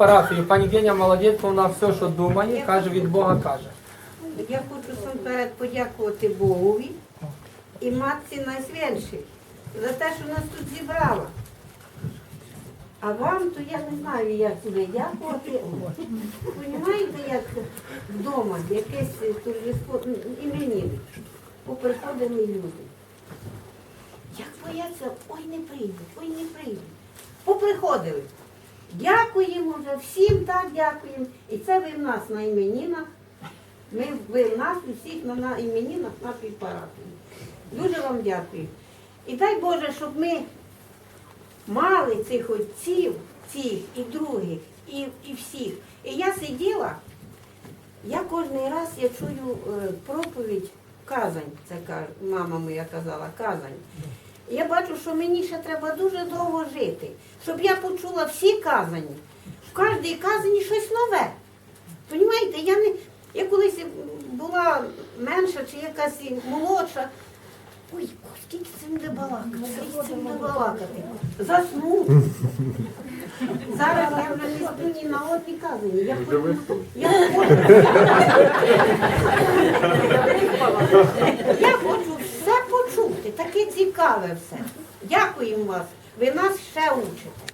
Парафії, пані Геня молодець, вона все, що думає, каже, від Бога каже. Я хочу насамперед подякувати Богові і матці найсвятшій за те, що нас тут зібрала. А вам, то я не знаю, як сюди дякувати. Понімаєте, як вдома якесь торжество, іменини, поприходили люди. Як бояться, ой не прийдуть, ой не прийдуть. Поприходили. Дякуємо вже, всім так дякуємо. І це ви в нас на іменинах. Ми ви в нас усіх на, на іменинах нашої парафії. Дуже вам дякую. І дай Боже, щоб ми мали цих отців, цих і других, і, і всіх. І я сиділа, я кожен раз я чую е, проповідь Казань, це мама моя казала, Казань. Я бачу, що мені ще треба дуже довго жити, щоб я почула всі казані. В кожній казані щось нове. Понімаєте, я не. Я колись була менша чи якась молодша. Ой, скільки цим де балакати, скільки цим де балакати. Засну. Зараз я вже не сплю ні на одній казані. Я хочу, я хочу, цікаве все. Дякуємо вас. Ви нас ще учите.